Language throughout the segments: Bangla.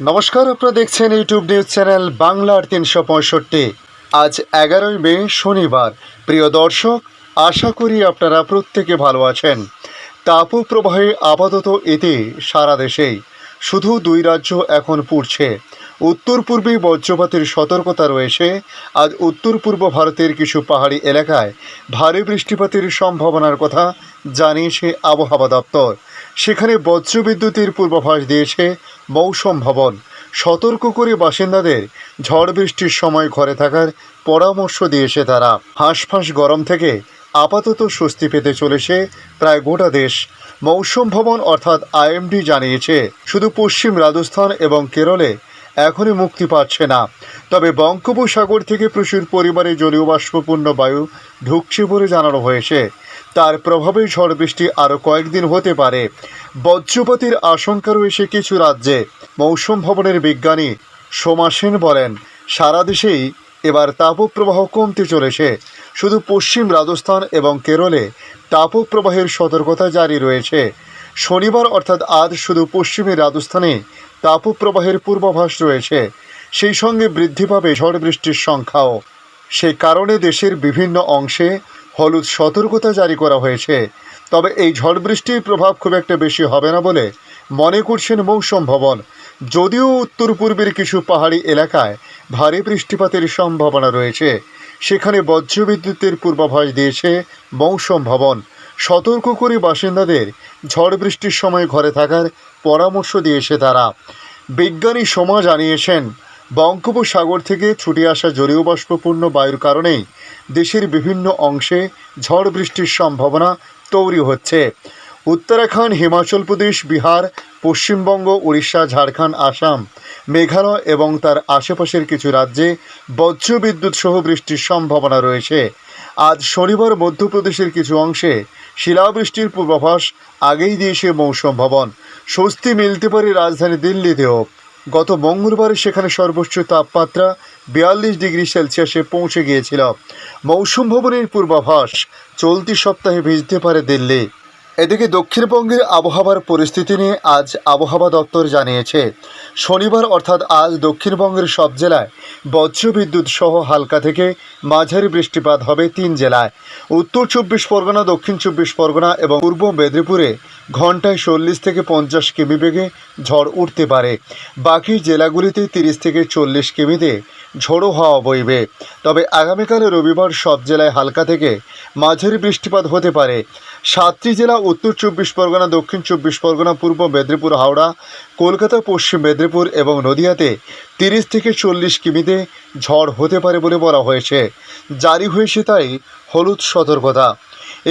নমস্কার, আপনারা দেখছেন ইউটিউব নিউজ চ্যানেল বাংলার তিনশো পঁয়ষট্টি। আজ এগারোই মে, শনিবার। প্রিয় দর্শক, আশা করি আপনারা প্রত্যেকে ভালো আছেন। তাপপ্রবাহে আপাতত এতে সারা দেশেই। শুধু দুই রাজ্য এখন পুড়ছে। উত্তর পূর্বে বজ্রপাতের সতর্কতা রয়েছে। আজ উত্তর পূর্ব ভারতের কিছু পাহাড়ি এলাকায় ভারী বৃষ্টিপাতের সম্ভাবনার কথা জানিয়েছে আবহাওয়া দপ্তর। সেখানে বজ্রবিদ্যুতের পূর্বাভাস দিয়েছে মৌসম ভবন। সতর্ক করে বাসিন্দাদের ঝড় বৃষ্টির সময় ঘরে থাকার পরামর্শ দিয়েছে তারা। হাঁসফাঁস গরম থেকে আপাতত স্বস্তি পেতে চলেছে প্রায় গোটা দেশ। মৌসুম ভবন অর্থাৎ আইএমডি জানিয়েছে, শুধু পশ্চিম রাজস্থান এবং কেরলে এখনই মুক্তি পাচ্ছে না। তবে বঙ্গোপসাগর থেকে প্রচুর পরিমাণে জলীয় বাষ্পপূর্ণ বায়ু ঢুকছে বলে জানানো হয়েছে। তার প্রভাবে ঝড় বৃষ্টি আরও কয়েকদিন হতে পারে। বজ্রপাতের আশঙ্কা রয়েছে কিছু রাজ্যে, মৌসুম ভবনের বিজ্ঞানী সোমা সেন বলেন, সারা দেশেই এবার তাপপ্রবাহ কমতে চলেছে। শুধু পশ্চিম রাজস্থান এবং কেরলে তাপপ্রবাহের সতর্কতা জারি রয়েছে। শনিবার অর্থাৎ আজ শুধু পশ্চিমী রাজস্থানে তাপপ্রবাহের পূর্বাভাস রয়েছে। সেই সঙ্গে বৃদ্ধি পাবে ঝড় বৃষ্টির সংখ্যাও। সেই কারণে দেশের বিভিন্ন অংশে হলুদ সতর্কতা জারি করা হয়েছে। তবে এই ঝড় বৃষ্টির প্রভাব খুব একটা বেশি হবে না বলে মনে করছেন মৌসুম ভবন। যদিও উত্তর পূর্বের কিছু পাহাড়ি এলাকায় ভারী বৃষ্টিপাতের সম্ভাবনা রয়েছে। সেখানে বজ্রবিদ্যুতের পূর্বাভাস দিয়েছে মৌসুম ভবন। সতর্ক করে বাসিন্দাদের ঝড় বৃষ্টির সময় ঘরে থাকার পরামর্শ দিয়েছে তারা। বিজ্ঞানী সোমা জানিয়েছেন বঙ্গোপসাগর থেকে ছুটে আসা জলীয় বাষ্পপূর্ণ বায়ুর কারণেই দেশের বিভিন্ন অংশে ঝড় বৃষ্টির সম্ভাবনা তৈরি হচ্ছে। উত্তরাখণ্ড, হিমাচল প্রদেশ, বিহার, পশ্চিমবঙ্গ, উড়িষ্যা, ঝাড়খণ্ড, আসাম, মেঘালয় এবং তার আশেপাশের কিছু রাজ্যে বজ্রবিদ্যুৎ সহ বৃষ্টির সম্ভাবনা রয়েছে। আজ শনিবার মধ্যপ্রদেশের কিছু অংশে শিলাবৃষ্টির পূর্বাভাস আগেই দিয়েছে মৌসুম ভবন। স্বস্তি মিলতে পারে রাজধানী দিল্লিতেও। গত মঙ্গলবার সেখানে সর্বোচ্চ তাপমাত্রা বিয়াল্লিশ ডিগ্রি সেলসিয়াসে পৌঁছে গিয়েছিল। মৌসুম ভবনের পূর্বাভাস, চলতি সপ্তাহে ভিজতে পারে দিল্লি। এদিকে দক্ষিণবঙ্গের আবহাওয়ার পরিস্থিতি নিয়ে আজ আবহাওয়া দপ্তর জানিয়েছে, শনিবার অর্থাৎ আজ দক্ষিণবঙ্গের সব জেলায় বজ্রবিদ্যুৎ সহ হালকা থেকে মাঝারি বৃষ্টিপাত হবে তিন জেলায়। উত্তর চব্বিশ পরগনা, দক্ষিণ চব্বিশ পরগনা এবং পূর্ব মেদিনীপুরে ঘন্টায় চল্লিশ থেকে পঞ্চাশ কিমি বেগে ঝড় উঠতে পারে। বাকি জেলাগুলিতে তিরিশ থেকে চল্লিশ কিমিতে ঝোড়ো হাওয়া বইবে। তবে আগামীকাল রবিবার সব জেলায় হালকা থেকে মাঝারি বৃষ্টিপাত হতে পারে। সাতটি জেলা উত্তর চব্বিশ পরগনা, দক্ষিণ চব্বিশ পরগনা, পূর্ব মেদিনীপুর, হাওড়া, কলকাতা, পশ্চিম মেদিনীপুর এবং নদিয়াতে তিরিশ থেকে চল্লিশ কিমিতে ঝড় হতে পারে বলে বলা হয়েছে। জারি হয়েছে তাই হলুদ সতর্কতা।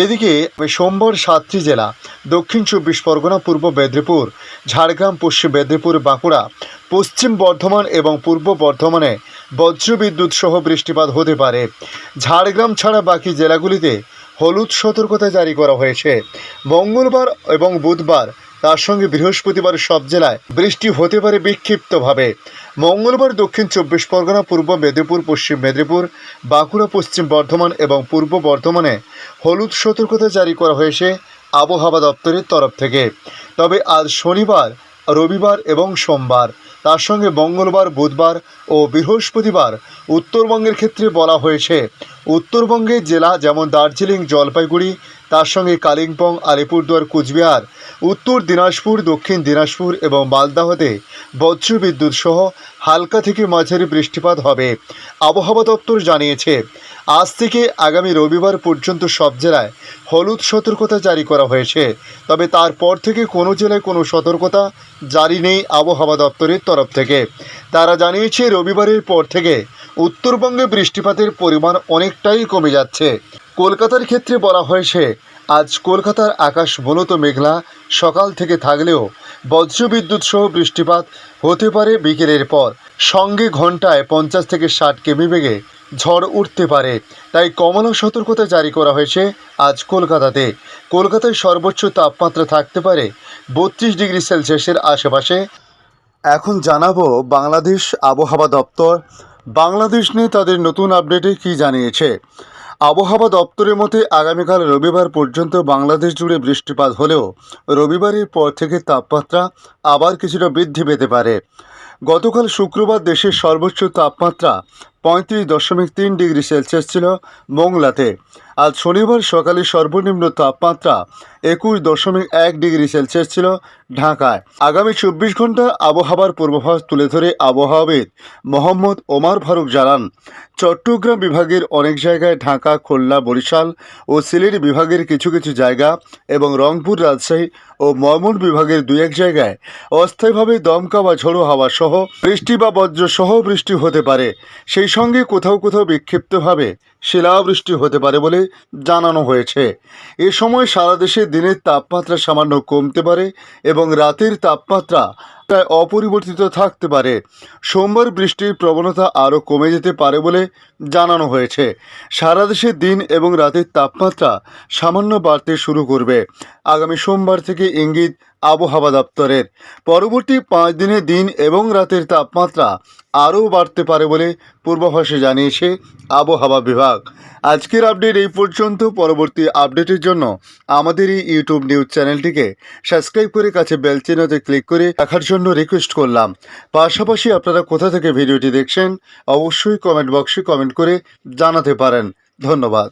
এদিকে সোমবার সাতটি জেলা, দক্ষিণ চব্বিশ পরগনা, পূর্ব মেদিনীপুর, ঝাড়গ্রাম, পশ্চিম মেদিনীপুর, বাঁকুড়া, পশ্চিম বর্ধমান এবং পূর্ব বর্ধমানে বজ্রবিদ্যুৎ সহ বৃষ্টিপাত হতে পারে। ঝাড়গ্রাম ছাড়া বাকি জেলাগুলিতে হলুদ সতর্কতা জারি করা হয়েছে। মঙ্গলবার এবং বুধবার তার সঙ্গে বৃহস্পতিবার সব জেলায় বৃষ্টি হতে পারে বিক্ষিপ্তভাবে। মঙ্গলবার দক্ষিণ চব্বিশ পরগনা, পূর্ব মেদিনীপুর, পশ্চিম মেদিনীপুর, বাঁকুড়া, পশ্চিম বর্ধমান এবং পূর্ব বর্ধমানে হলুদ সতর্কতা জারি করা হয়েছে আবহাওয়া দপ্তরের তরফ থেকে। তবে আজ শনিবার, রবিবার এবং সোমবার তার সঙ্গে মঙ্গলবার, বুধবার ও বৃহস্পতিবার উত্তরবঙ্গের ক্ষেত্রে বলা হয়েছে। উত্তরবঙ্গের জেলা যেমন দার্জিলিং, জলপাইগুড়ি, তার সঙ্গে কালিম্পং, আলিপুরদুয়ার, কুচবিহার, উত্তর দিনাজপুর, দক্ষিণ দিনাজপুর এবং মালদাহতে বজ্রবিদ্যুৎ সহ হালকা থেকে মাঝারি বৃষ্টিপাত হবে। আবহাওয়া দপ্তর জানিয়েছে, আজ থেকে আগামী রবিবার পর্যন্ত সব জেলায় হলুদ সতর্কতা জারি করা হয়েছে। তবে তারপর থেকে কোনো জেলায় কোনো সতর্কতা জারি নেই আবহাওয়া দপ্তরের তরফ থেকে। তারা জানিয়েছে, রবিবারের পর থেকে উত্তরবঙ্গে বৃষ্টিপাতের পরিমাণ অনেকটাই কমে যাচ্ছে। কলকাতার ক্ষেত্রে বলা হয়েছে, আজ কলকাতার আকাশ মূলত মেঘলা, সকাল থেকে থাকলেও বজ্রবিদ্যুৎ সহ বৃষ্টিপাত হতে পারে বিকেলের পর। সঙ্গে ঘন্টায় পঞ্চাশ থেকে ষাট কিমি বেগে ঝড় উঠতে পারে। তাই কমলা সতর্কতা জারি করা হয়েছে আজ কলকাতাতে। কলকাতায় সর্বোচ্চ তাপমাত্রা থাকতে পারে বত্রিশ ডিগ্রি সেলসিয়াসের আশেপাশে। এখন জানাব বাংলাদেশ আবহাওয়া দপ্তর। বাংলাদেশ নিয়ে তাদের নতুন আপডেটে কী জানিয়েছে। আবহাওয়া দপ্তরের মতে আগামীকাল রবিবার পর্যন্ত বাংলাদেশ জুড়ে বৃষ্টিপাত হলেও রবিবারের পর থেকে তাপমাত্রা আবার কিছুটা বৃদ্ধি পেতে পারে। গতকাল শুক্রবার দেশের সর্বোচ্চ তাপমাত্রা পঁয়ত্রিশ দশমিক তিন ডিগ্রি সেলসিয়াস ছিল মোংলাতে। আজ শনিবার সকালে সর্বনিম্ন তাপমাত্রা একুশ দশমিক এক ডিগ্রি সেলসিয়াস ছিল ঢাকায়। আগামী চব্বিশ ঘণ্টা আবহাওয়ার পূর্বাভাস তুলে ধরে আবহাওয়াবিদ মোহাম্মদ ওমার ফারুক জানান, চট্টগ্রাম বিভাগের অনেক জায়গায় ঢাকা, খুলনা, বরিশাল ও সিলেট বিভাগের কিছু কিছু জায়গা এবং রংপুর, রাজশাহী ও ময়মন বিভাগের দুই এক জায়গায় অস্থায়ীভাবে দমকা বা ঝোড়ো হাওয়া সহ বৃষ্টি বা বজ্র সহ বৃষ্টি হতে পারে। সেই সঙ্গে কোথাও কোথাও বিক্ষিপ্তভাবে শিলাবৃষ্টি হতে পারে বলে জানানো হয়েছে। এ সময় সারা দেশে দিনের তাপমাত্রা সামান্য কমতে পারে এবং রাতের তাপমাত্রা প্রায় অপরিবর্তিত থাকতে পারে। সোমবার বৃষ্টির প্রবণতা আরও কমে যেতে পারে বলে জানানো হয়েছে। সারা দেশে দিন এবং রাতের তাপমাত্রা সামান্য বাড়তে শুরু করবে। আগামী সোমবার থেকে ইঙ্গিত আবহাওয়া দপ্তরের। পরবর্তী পাঁচ দিনে দিন এবং রাতের তাপমাত্রা আরও বাড়তে পারে বলে পূর্বাভাসে জানিয়েছে আবহাওয়া বিভাগ। আজকের আপডেট এই পর্যন্ত। পরবর্তী আপডেটের জন্য আমাদের এই ইউটিউব নিউজ চ্যানেলটিকে সাবস্ক্রাইব করে কাছে বেল চিহ্নতে ক্লিক করে দেখার জন্য রিকোয়েস্ট করলাম। পাশাপাশি আপনারা কোথা থেকে ভিডিওটি দেখছেন, অবশ্যই কমেন্ট বক্সে কমেন্ট করে জানাতে পারেন। ধন্যবাদ।